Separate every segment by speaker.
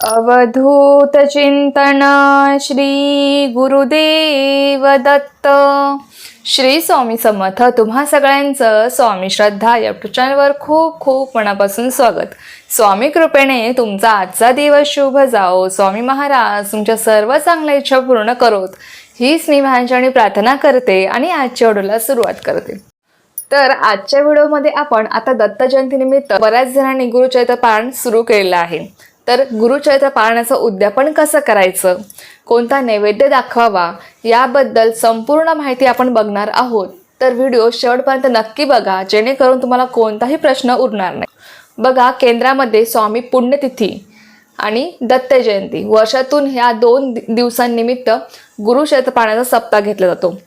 Speaker 1: अवधूत चिंतन श्री गुरुदेव दत्त श्री स्वामी समर्थ तुम्हा सगळ्यांचं स्वामी श्रद्धा या चॅनलवर खूप खूप मनापासून स्वागत. स्वामी कृपेने तुमचा आजचा दिवस शुभ जाओ. स्वामी महाराज तुमच्या सर्व चांगल्या इच्छा पूर्ण करोत. हीच मी महाजणी प्रार्थना करते आणि आजच्या व्हिडिओला सुरुवात करते. तर आजच्या व्हिडिओमध्ये आपण आता दत्त जयंतीनिमित्त बऱ्याच जणांनी गुरुचरित्र पारण सुरू केलेलं आहे. तर गुरुचरित्र पाळण्याचं उद्यापन कसं करायचं? कोणता नैवेद्य दाखवावा? याबद्दल संपूर्ण माहिती आपण बघणार आहोत. तर व्हिडिओ शेवटपर्यंत नक्की बघा जेणेकरून तुम्हाला कोणताही प्रश्न उरणार नाही. बघा केंद्रामध्ये स्वामी पुण्यतिथी आणि दत्त जयंती. वर्षातून ह्या दोन दिवसांनिमित्त गुरुक्षेत्र पाण्याचा सप्ताह घेतला जातो.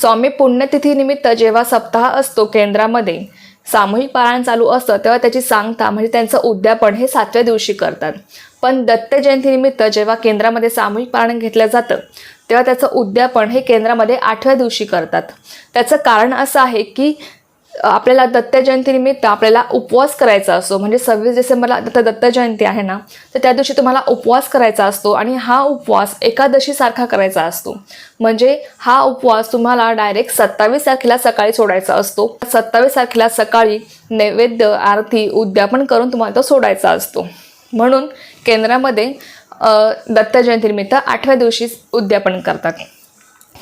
Speaker 1: स्वामी पुण्यतिथीनिमित्त जेव्हा सप्ताह असतो केंद्रामध्ये सामूहिक पारायण चालू असतं तेव्हा त्याची सांगता म्हणजे त्यांचं उद्यापन हे सातव्या दिवशी करतात. पण दत्त जयंतीनिमित्त जेव्हा केंद्रामध्ये सामूहिक पारायण घेतलं जातं तेव्हा त्याचं उद्यापन हे केंद्रामध्ये आठव्या दिवशी करतात. त्याचं कारण असं आहे की आपल्याला दत्त जयंतीनिमित्त आपल्याला उपवास करायचा असतो. म्हणजे सव्वीस डिसेंबरला आता दत्त जयंती आहे ना तर त्या दिवशी तुम्हाला उपवास करायचा असतो आणि हा उपवास एकादशीसारखा करायचा असतो. म्हणजे हा उपवास तुम्हाला डायरेक्ट सत्तावीस तारखेला सकाळी सोडायचा असतो. सत्तावीस तारखेला सकाळी नैवेद्य आरती उद्यापन करून तुम्हाला तो सोडायचा असतो. म्हणून केंद्रामध्ये दत्त जयंतीनिमित्त आठव्या दिवशी उद्यापन करतात.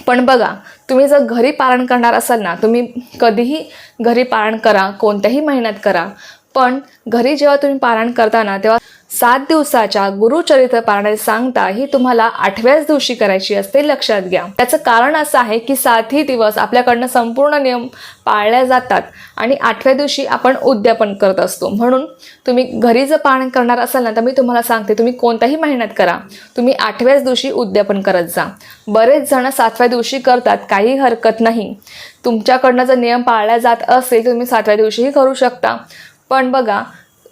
Speaker 1: पण बघा तुम्ही जर घरी पारण करणार असाल ना तुम्ही कधीही घरी पारण करा कोणत्याही महिन्यात करा पण घरी जेव्हा तुम्ही पारायण करताना तेव्हा सात दिवसाच्या गुरुचरित्र पारायण सांगता ही तुम्हाला आठव्याच दिवशी करायची असते लक्षात घ्या. त्याचं कारण असं आहे की सातही दिवस आपल्याकडनं संपूर्ण नियम पाळल्या जातात आणि आठव्या दिवशी आपण उद्यापन करत असतो. म्हणून तुम्ही घरी जर पारायण करणार असाल ना तर मी तुम्हाला सांगते तुम्ही कोणत्याही महिन्यात करा. तुम्ही आठव्याच दिवशी उद्यापन करत जा. बरेच जण सातव्या दिवशी करतात काही हरकत नाही. तुमच्याकडनं जर नियम पाळला जात असेल तुम्ही सातव्या दिवशीही करू शकता. पण बघा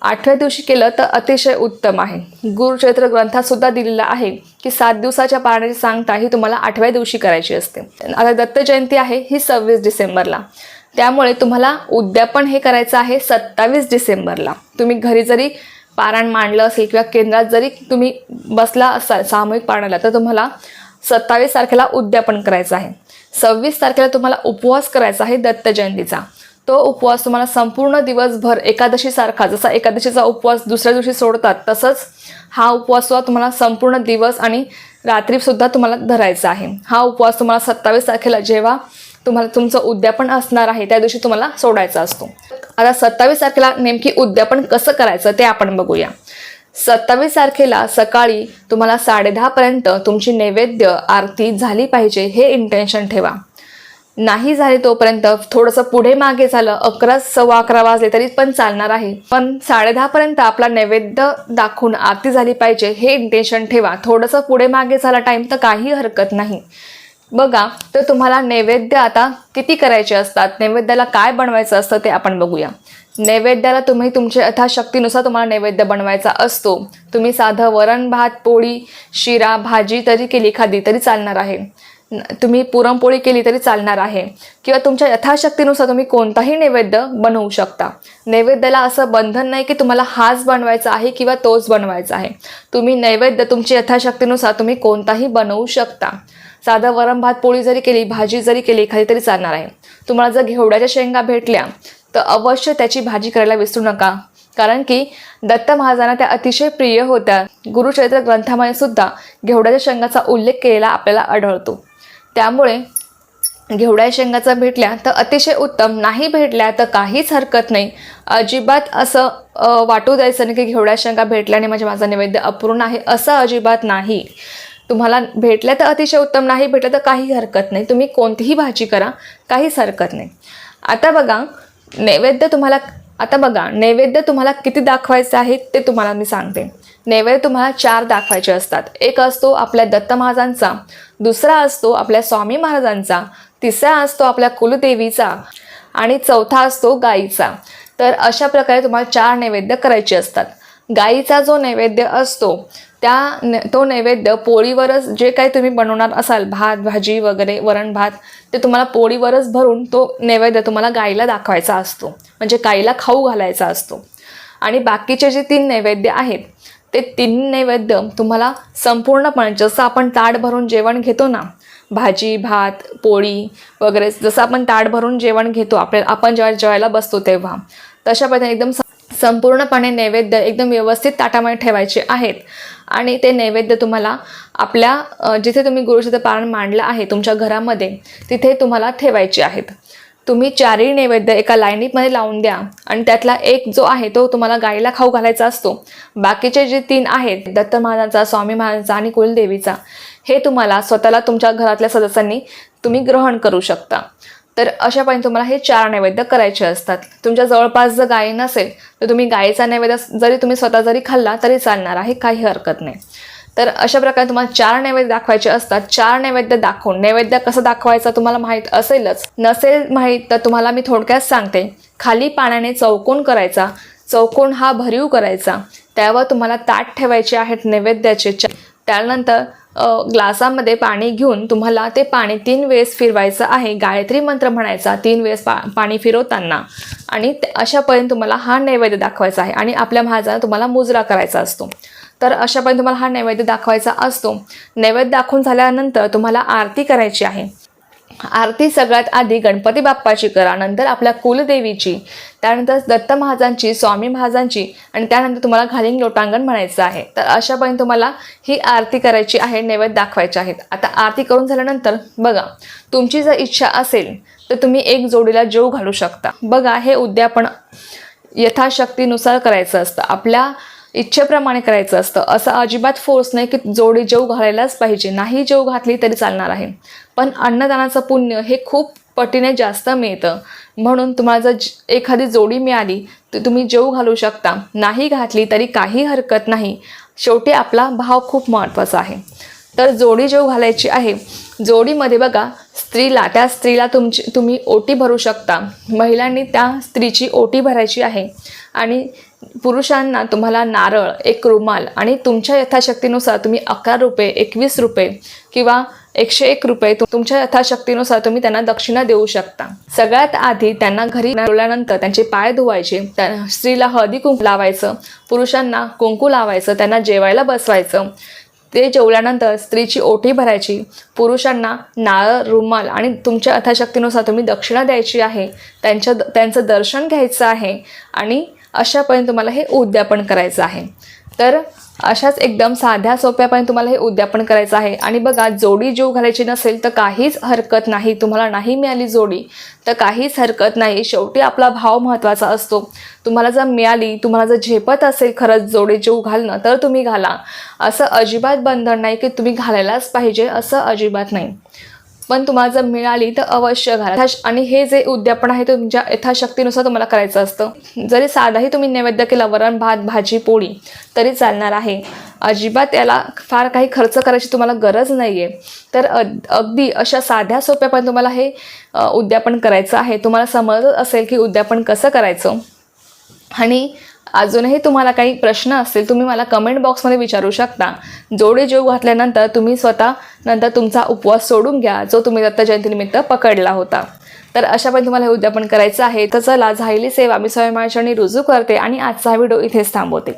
Speaker 1: आठव्या दिवशी केलं तर अतिशय उत्तम आहे. गुरुचरित्र ग्रंथात सुद्धा दिलेला आहे की सात दिवसाच्या पाळण्याची सांगता ही तुम्हाला आठव्या दिवशी करायची असते. आता दत्त जयंती आहे ही सव्वीस डिसेंबरला. त्यामुळे तुम्हाला उद्यापन हे करायचं आहे सत्तावीस डिसेंबरला. तुम्ही घरी जरी पारायण मांडलं असेल किंवा केंद्रात जरी तुम्ही बसला असाल सामूहिक पारणाला तर तुम्हाला सत्तावीस तारखेला उद्यापन करायचं आहे. सव्वीस तारखेला तुम्हाला उपवास करायचा आहे दत्त जयंतीचा. तो उपवास तुम्हाला संपूर्ण दिवसभर एकादशीसारखा जसा एकादशीचा उपवास दुसऱ्या दिवशी सोडतात तसंच हा उपवास सुद्धा तुम्हाला संपूर्ण दिवस आणि रात्रीसुद्धा तुम्हाला धरायचा आहे. हा उपवास तुम्हाला सत्तावीस तारखेला जेव्हा तुम्हाला तुमचं उद्यापन असणार आहे त्या दिवशी तुम्हाला सोडायचा असतो. आता सत्तावीस तारखेला नेमकी उद्यापन कसं करायचं ते आपण बघूया. सत्तावीस तारखेला सकाळी तुम्हाला साडेदहापर्यंत तुमची नैवेद्य आरती झाली पाहिजे हे इंटेन्शन ठेवा. नाही झाले तोपर्यंत थोडंसं पुढे मागे झालं अकरा सव्वा अकरा वाजले तरी पण चालणार आहे. पण साडेदहापर्यंत आपला नैवेद्य दाखवून आरती झाली पाहिजे हे इंटेन्शन ठेवा. थोडंसं पुढे मागे झाला टाईम तर काही हरकत नाही. बघा तर तुम्हाला नैवेद्य आता किती करायचे असतात? नैवेद्याला काय बनवायचं असतं ते आपण बघूया. नैवेद्याला तुम्ही तुमच्या यथाशक्तीनुसार तुम्हाला नैवेद्य बनवायचा असतो. तुम्ही साधं वरण भात पोळी शिरा भाजी तरी केली एखादी तरी चालणार आहे. तुम्ही पुरणपोळी केली तरी चालणार आहे. किंवा तुमच्या यथाशक्तीनुसार तुम्ही कोणताही नैवेद्य बनवू शकता. नैवेद्याला असं बंधन नाही की तुम्हाला हाच बनवायचा आहे किंवा तोच बनवायचा आहे. तुम्ही नैवेद्य तुमची यथाशक्तीनुसार तुम्ही कोणताही बनवू शकता. साधं वरण भात पोळी जरी केली भाजी जरी केली एखादी तरी चालणार आहे. तुम्हाला जर घेवड्याच्या शेंगा भेटल्या तर अवश्य त्याची भाजी करायला विसरू नका. कारण की दत्त महाराजांना त्या अतिशय प्रिय होत्या. गुरुचरित्र ग्रंथामध्ये सुद्धा घेवड्याच्या शेंगाचा उल्लेख केलेला आपल्याला आढळतो. त्यामुळे घेवड्या शेंगाचा भेटल्या तर अतिशय उत्तम. नाही भेटल्या तर काहीच हरकत नाही. अजिबात असं वाटू द्यायचं नाही की घेवड्या शेंगा भेटल्याने म्हणजे माझा नैवेद्य अपूर्ण आहे असं अजिबात नाही. तुम्हाला भेटल्या तर अतिशय उत्तम नाही भेटलं तर काही हरकत नाही. तुम्ही कोणतीही भाजी करा काहीच हरकत नाही. आता बघा नैवेद्य तुम्हाला आता बघा नैवेद्य तुम्हाला किती दाखवायचं आहे ते तुम्हाला मी सांगते. नैवेद्य तुम्हाला चार दाखवायचे असतात. एक असतो आपल्या दत्त दुसरा असतो आपल्या स्वामी महाराजांचा तिसरा असतो आपल्या कुलदेवीचा आणि चौथा असतो गाईचा. तर अशा प्रकारे तुम्हाला चार नैवेद्य करायचे असतात. गाईचा जो नैवेद्य असतो त्या न तो नैवेद्य पोळीवरच जे काही तुम्ही बनवणार असाल भात भाजी वगैरे वरण भात ते तुम्हाला पोळीवरच भरून तो नैवेद्य तुम्हाला गाईला दाखवायचा असतो. म्हणजे गाईला खाऊ घालायचा असतो. आणि बाकीचे जे तीन नैवेद्य आहेत ते तीन नैवेद्य तुम्हाला संपूर्णपणे जसं आपण ताट भरून जेवण घेतो ना भाजी भात पोळी वगैरे जसं आपण ताट भरून जेवण घेतो आपल्या आपण जेव्हा जेवायला बसतो तेव्हा तशा पद्धतीने एकदम संपूर्णपणे नैवेद्य एकदम व्यवस्थित ताटामध्ये ठेवायचे आहेत. आणि ते नैवेद्य तुम्हाला आपल्या जिथे तुम्ही गुरुचित्र पारण मांडलं आहे तुमच्या घरामध्ये तिथे तुम्हाला ठेवायचे आहेत. तुम्ही चारही नैवेद्य एका लाईनीमध्ये लावून द्या. आणि त्यातला एक जो आहे तो तुम्हाला गाईला खाऊ घालायचा असतो. बाकीचे जे तीन आहेत दत्त महाराजांचा स्वामी महाराजांचा आणि कुलदेवीचा हे तुम्हाला स्वतःला तुमच्या घरातल्या सदस्यांनी तुम्ही ग्रहण करू शकता. तर अशा पद्धतीने तुम्हाला हे चार नैवेद्य करायचे असतात. तुमच्या जवळपास जर गाय नसेल तर तुम्ही गायीचा नैवेद्य जरी तुम्ही स्वतः जरी खाल्ला तरी चालणार आहे. काही हरकत नाही. तर अशा प्रकारे तुम्हाला चार नैवेद्य दाखवायचे असतात. चार नैवेद्य दाखवून नैवेद्य कसं दाखवायचं तुम्हाला माहीत असेलच. नसेल माहीत तर तुम्हाला मी थोडक्यात सांगते. खाली पाण्याने चौकोन करायचा. चौकोन हा भरीव करायचा. त्यावर तुम्हाला ताट ठेवायचे आहेत नैवेद्याचे. त्यानंतर ग्लासामध्ये पाणी घेऊन तुम्हाला ते पाणी तीन वेळेस फिरवायचं आहे. गायत्री मंत्र म्हणायचा तीन वेळेस पा पाणी फिरवताना. आणि अशापर्यंत तुम्हाला हा नैवेद्य दाखवायचा आहे. आणि आपल्या महाराजांना तुम्हाला मुजरा करायचा असतो. तर अशापर्यंत तुम्हाला हा नैवेद्य दाखवायचा असतो. नैवेद्य दाखवून झाल्यानंतर तुम्हाला आरती करायची आहे. आरती सगळ्यात आधी गणपती बाप्पाची करा नंतर आपल्या कुलदेवीची त्यानंतर दत्त महाजांची स्वामी महाजांची आणि त्यानंतर तुम्हाला घालिंग लोटांगण म्हणायचं आहे. तर अशापर्यंत तुम्हाला ही आरती करायची आहे नैवेद्य दाखवायचे आहेत. आता आरती करून झाल्यानंतर बघा तुमची जर इच्छा असेल तर तुम्ही एक जोडीला जेव घालू शकता. बघा हे उद्यापन यथाशक्तीनुसार करायचं असतं. आपल्या इच्छेप्रमाणे करायचं असतं. असं अजिबात फोर्स नाही की जोडी जेव घालायलाच पाहिजे. नाही जेव घातली तरी चालणार आहे. पण अन्नदानाचं पुण्य हे खूप पटीने जास्त मिळतं. म्हणून तुम्हाला जर एखादी जोडी मिळाली तर तुम्ही जेव घालू शकता. नाही घातली तरी काही हरकत नाही. शेवटी आपला भाव खूप महत्त्वाचा आहे. तर जोडी जेव घालायची आहे. जोडीमध्ये बघा स्त्रीला त्या स्त्रीला तुमची तुम्ही ओटी भरू शकता. महिलांनी त्या स्त्रीची ओटी भरायची आहे. आणि पुरुषांना तुम्हाला नारळ एक रुमाल आणि तुमच्या यथाशक्तीनुसार तुम्ही अकरा रुपये एकवीस रुपये किंवा एकशे एक रुपये तुमच्या यथाशक्तीनुसार तुम्ही त्यांना दक्षिणा देऊ शकता. सगळ्यात आधी त्यांना घरी बोलल्यानंतर त्यांचे पाय धुवायचे त्या स्त्रीला हळदी कुंकू लावायचं पुरुषांना कुंकू लावायचं त्यांना जेवायला बसवायचं. ते जेवल्यानंतर स्त्रीची ओटी भरायची पुरुषांना नारळ रुमाल आणि तुमच्या यथाशक्तीनुसार तुम्ही दक्षिणा द्यायची आहे त्यांच्या त्यांचं दर्शन घ्यायचं आहे आणि अशापर्यंत तुम्हाला हे उद्यापन करायचं आहे. तर अशाच एकदम साध्या सोप्यापर्यंत तुम्हाला हे उद्यापन करायचं आहे. आणि बघा जोडी जीव घालायची नसेल तर काहीच हरकत नाही. तुम्हाला नाही मिळाली जोडी तर काहीच हरकत नाही. शेवटी आपला भाव महत्त्वाचा असतो. तुम्हाला जर मिळाली तुम्हाला जर झेपत असेल खरंच जोडी जीव घालणं तर तुम्ही घाला. असं अजिबात बंधन नाही की तुम्ही घालायलाच पाहिजे असं अजिबात नाही. पण तुम्हाला जर मिळाली तर अवश्य घाला. आणि हे जे उद्यापन आहे ते तुमच्या यथाशक्तीनुसार तुम्हाला करायचं असतं. जरी साधाही तुम्ही नैवेद्य केला वरण भात भाजी पोळी तरी चालणार आहे. अजिबात याला फार काही खर्च करायची तुम्हाला गरज नाही आहे तर अग- अगदी अशा साध्या सोप्या पण तुम्हाला हे उद्यापन करायचं आहे. तुम्हाला समजत असेल की उद्यापन कसं करायचं. आणि अजूनही तुम्हाला काही प्रश्न असतील तुम्ही मला कमेंट बॉक्समध्ये विचारू शकता. जोडे जेव घातल्यानंतर तुम्ही स्वतः नंतर तुमचा उपवास सोडून घ्या जो तुम्ही दत्त जयंतीनिमित्त पकडला होता. तर अशा पण तुम्हाला हे उद्यापन करायचं आहे. तर चला झालेली सेवा. मी स्वयंमाचरणी रुजू करते आणि आजचा हा व्हिडिओ इथेच थांबवते.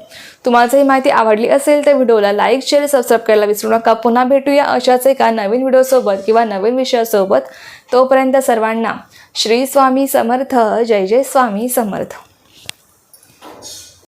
Speaker 1: तुम्हाला ही माहिती आवडली असेल तर व्हिडिओला लाईक शेअर सबस्क्राईब करायला विसरू नका. पुन्हा भेटूया अशाच एका नवीन व्हिडिओसोबत किंवा नवीन विषयासोबत. तोपर्यंत सर्वांना श्री स्वामी समर्थ. जय जय स्वामी समर्थ.